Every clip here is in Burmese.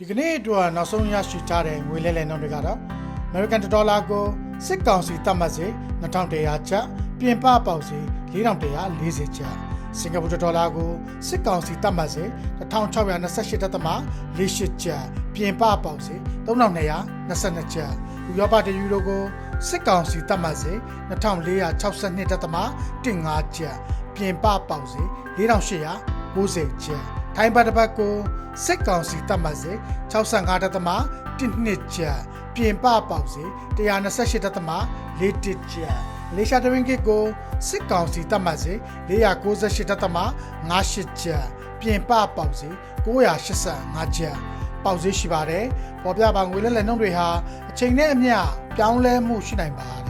ဒီကနေ့အတွက်နောက်ဆုံးရရှိကြတဲ့ငွေလဲလှယ်နှုန်းတွေကတော့ American ဒေါ်လာကိုစစ်ကောင်စီတတ်မှတ်စေ2100ကျပ်ပြင်ပပေါက်စေ4140ကျပ်စင်ကာပူဒေါ်လာကိုစစ်ကောင်စီတတ်မှတ်စေ1628တက်သမ48ကျပ်ပြင်ပပေါက်စေ3222ကျပ်ဥရောပတယူရိုကိုစစ်ကောင်စီတတ်မှတ်စေ2462တက်သမ15ကျပ်ပြင်ပပေါက်စေ4890ကျပ် ထိုင်းဘတ်တစ်ပတ်ကိုစစ်ကောင်စီတတ်မှတ်စေ65တက်သမ12ကျပ်ပြင်ပပေါက်စေ128တက်သမ41ကျပ်မလေးရှားတရင်းကစ်ကိုစစ်ကောင်စီတတ်မှတ်စေ498တက်သမ58ကျပ်ပြင်ပပေါက်စေ985ကျပ်ပေါက်စေရှိပါတယ်ပေါ်ပြပါငွေလက်လက်နှုန်းတွေဟာအချိန်နဲ့အမျှပြောင်းလဲမှုရှိနိုင်ပါတယ်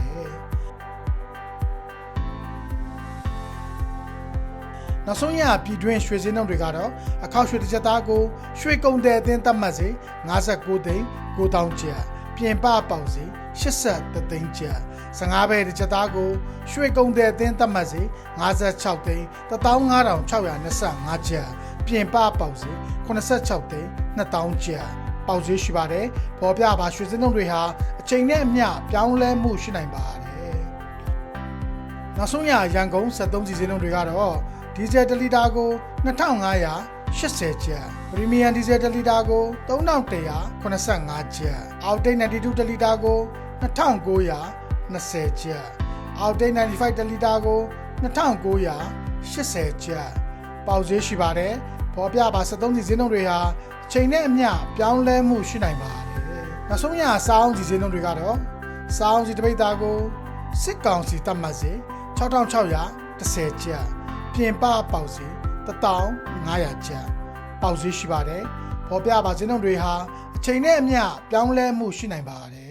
နောက်ဆုံးရပြည်တွင်းရွှေစင်းနှုန်းတွေကတော့အခောက်ရွှေတစ်ချက်သားကိုရွှေကုန်တဲ့အသင်းသတ်မှတ်စေ59သိန်း9000ကျပ်ပြင်ပပေါက်စေ83သိန်းကျပ်15ဘဲတစ်ချက်သားကိုရွှေကုန်တဲ့အသင်းသတ်မှတ်စေ56သိန်း15625ကျပ်ပြင်ပပေါက်စေ86သိန်း2000ကျပ်ပေါက်ဈေးရှိပါတယ်ပေါ်ပြပါရွှေစင်းနှုန်းတွေဟာအချိန်နဲ့အမျှပြောင်းလဲမှုရှိနိုင်ပါတယ်နောက်ဆုံးရရန်ကုန်73စီစင်းနှုန်းတွေကတော့ ဒီဇယ်1လီတာကို2580ကျပ်ပရီမီယံဒီဇယ်1လီတာကို3185ကျပ်အောက်တိတ်92တလီတာကို2920ကျပ်အောက်တိတ်95တလီတာကို2980ကျပ်ပေါက်ဈေးရှိပါတယ်ပေါ်ပြပါ73စီစင်းနှုန်းတွေဟာအချိန်နဲ့အမျှပြောင်းလဲမှုရှိနိုင်ပါတယ်နောက်ဆုံးရစောင်းစီစင်းနှုန်းတွေကတော့စောင်းစီတစ်ပိတ်သားကိုစစ်ကောင်စီတတ်မှတ်စေ6610ကျပ် ပြင်ပပေါက်စီ1500ကျပ်ပေါက်ဈေးရှိပါတယ်ပေါ်ပြပါစင်းနှုန်းတွေဟာအချိန်နဲ့အမျှပြောင်းလဲမှုရှိနိုင်ပါတယ်